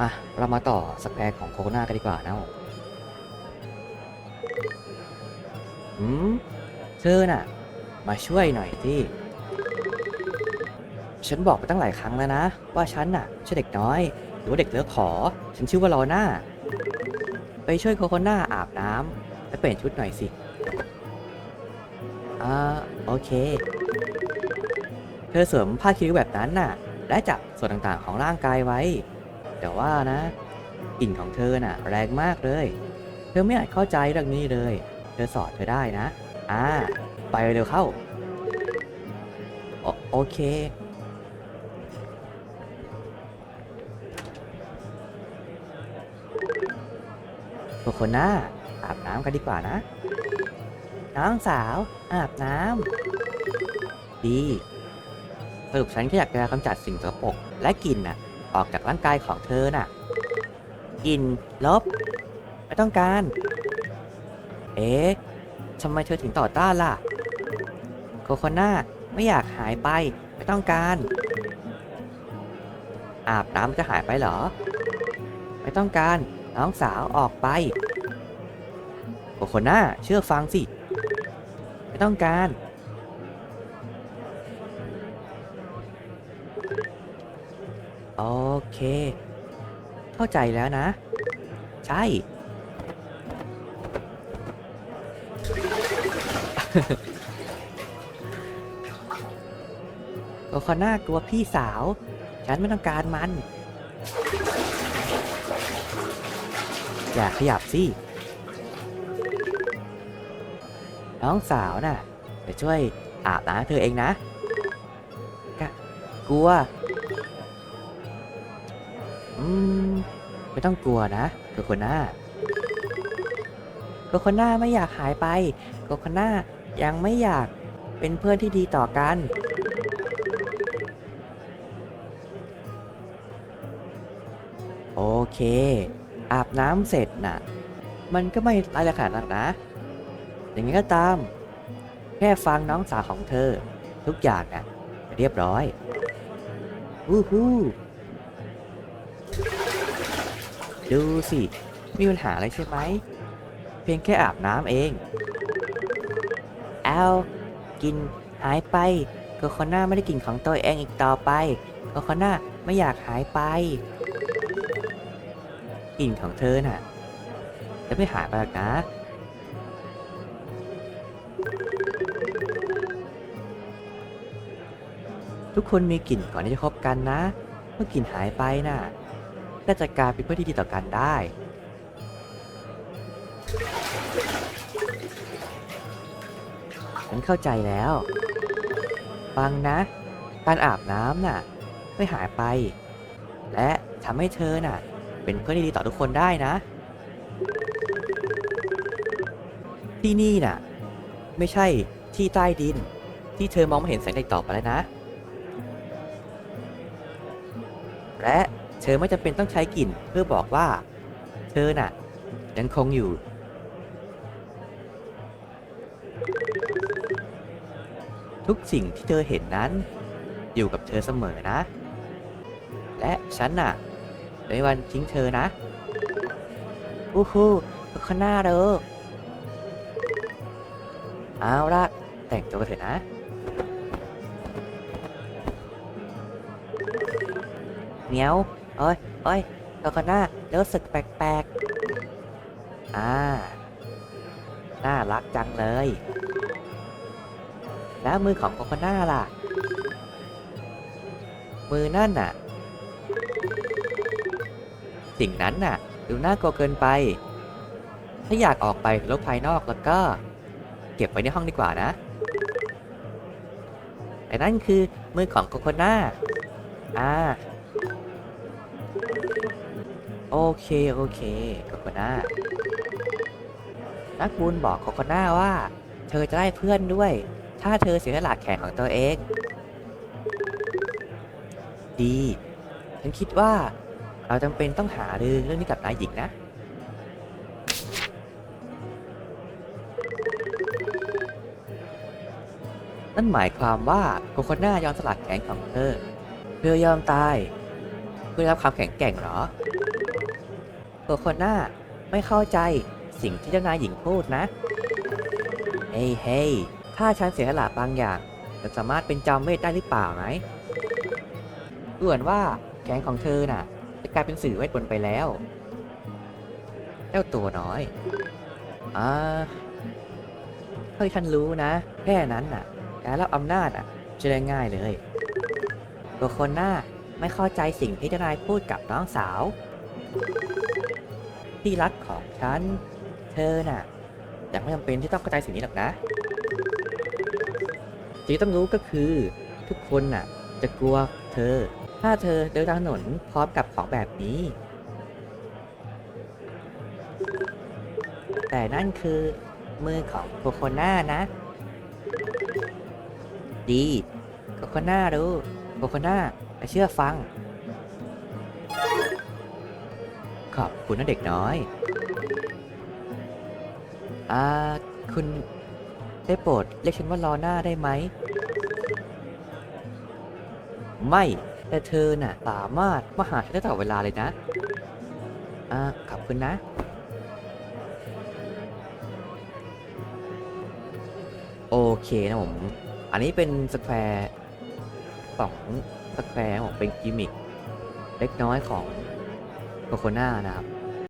มาเรามาต่อสแควร์ของโคโคนากันดีกว่านะอืมเธอน่ะ มาช่วยหน่อยสิฉันบอกไปตั้งหลายครั้งแล้วนะ ว่าฉันน่ะไม่ใช่เด็กน้อย หรือว่าเด็กเลือกขอ ฉันชื่อว่าลอน่า ไปช่วยโคโคนาอาบน้ำและเปลี่ยนชุดหน่อยสิ อ่า โอเค เธอสวมผ้าคีริ้วแบบนั้นน่ะ และจับส่วนต่างๆของร่างกายไว้ แต่ว่านะกลิ่นของเธอน่ะ แรงมากเลย เธอไม่อาจเข้าใจเรื่องนี้เลย เธอสอนเธอได้นะ อ่า ไปเร็วเข้าโอโอเคทุกคนนะอาบน้ำกันดีกว่านะ น้องสาว อาบน้ำดีสรุปฉันก็อยากจะกำจัดสิ่งสกปรกและกลิ่นน่ะ ออกจากร่างกายของเธอน่ะ กิน ลบ ไม่ต้องการ เอ๊ะทำไมเธอถึงต่อต้านล่ะ โคโคนาไม่อยากหายไป ไม่ต้องการ อาบน้ำจะหายไปเหรอ ไม่ต้องการ น้องสาวออกไป โคโคนาเชื่อฟังสิ ไม่ต้องการ โอเค เข้าใจแล้วนะ ใช่โกโคน่ากลัวพี่สาว ฉันไม่ต้องการมัน อย่าขยับสิ น้องสาวน่ะจะช่วยอาบน้ำเธอเองนะกะกลัว ไม่ต้องกลัวนะโกโคน่าโกโคน่าไม่อยากหายไปโกโคน่ายังไม่อยากเป็นเพื่อนที่ดีต่อกัน โอเค อาบน้ำเสร็จน่ะ มันก็ไม่ร้ายแรงขนาดนั้นนะ อย่างนี้ก็ตาม แค่ฟังน้องสาวของเธอ ทุกอย่างน่ะเรียบร้อย วู้ฮู้ ดูสิ มีปัญหาอะไรใช่ไหม เพียงแค่อาบน้ำเอง เอา กินหายไปโกโคน่าไม่ได้กินของตัวเองอีกต่อไปโกโคน่าไม่อยากหายไปกลิ่นของเธอน่ะ จะไม่หายไปหรอกนะ ทุกคนมีกลิ่นก่อนที่จะคบกันนะ เมื่อกลิ่นหายไปน่ะ ก็จะกายเป็นเพื่อนที่ดีต่อกันได้ ฉันเข้าใจแล้ว ฟังนะ การอาบน้ำน่ะ ไม่หายไป และทำให้เธอน่ะ เป็นเพื่อนที่ดีต่อทุกคนได้นะ ที่นี่น่ะ ไม่ใช่ที่ใต้ดิน ที่เธอมองไม่เห็นแสงแดดต่อไปแล้วนะ และ เธอไม่จำเป็นต้องใช้กลิ่นเพื่อบอกว่า เธอน่ะยังคงอยู่ ทุกสิ่งที่เธอเห็นนั้น อยู่กับเธอเสมอนะ และฉันน่ะในวันทิ้งเธอนะอู้หูทุกคนหน้าเด้อเอาละแต่งตัวเถอะนะเนี้ยว โอ้ยโอ้ยกโกน่ารู้สึกแปลกๆ อ่า น่ารักจังเลย แล้วมือของโกโกน่าล่ะ มือนั่นน่ะ สิ่งนั้นน่ะ ดูน่ากลัวเกินไป ถ้าอยากออกไปโลกภายนอกแล้วก็ เก็บไว้ในห้องดีกว่านะแต่นั่นคือมือของโกโกน่า อ่า โอเค โอเคโกโกน่านักบุญบอกโกโกน่าว่า เธอจะได้เพื่อนด้วย ถ้าเธอเสียสละแขนของตัวเอง ดี ฉันคิดว่า เราจำเป็นต้องหาเรื่องเรื่องนี้กับนายหญิงนะ นั่นหมายความว่าโกโกน่ายอมสลัดแขนของเธอเพื่อยอมตาย พื่อรับความแข็งแกร่งเหรอโคโคน่าไม่เข้าใจสิ่งที่เจ้านายหญิงพูดนะ เฮ้ยเฮ้ยถ้าฉันเสียสละบางอย่างจะสามารถเป็นจอมเวทได้หรือเปล่าไหมดูเหมือนว่าแก๊งของเธอน่ะ จะกลายเป็นสื่อเวทมนต์ไปแล้ว เจ้าตัวน้อย อ่าเฮ้ยฉันรู้นะ แค่นั้นน่ะ การรับอำนาจอะจะได้ง่ายเลย ตัวคนหน้า ไม่เข้าใจสิ่งที่เจ้านายพูดกับน้องสาว ที่รักของฉัน เธอน่ะยังไม่จำเป็นที่ต้องเข้าใจสิ่งนี้หรอกนะสิ่งที่ต้องรู้ก็คือ ทุกคนน่ะ จะกลัวเธอ ถ้าเธอเดินทางถนนพร้อมกับของแบบนี้ แต่นั่นคือมือของโคโคน่านะ ดีโคโคน่ารู้โคโคน่า ไม่เชื่อฟัง ขอบคุณนะเด็กน้อยอ่าคุณได้โปรดเรียกฉันว่าลอน่าได้ไหม ไม่ แต่เธอน่ะสามารถมาหาฉันได้ตลอดเวลาเลยนะอ่าขอบคุณนะโอเคนะผม อันนี้เป็นสแควร์สอง สแควร์ขอกเป็นกิมมิคเล็กน้อยของโคโคน่านะครับ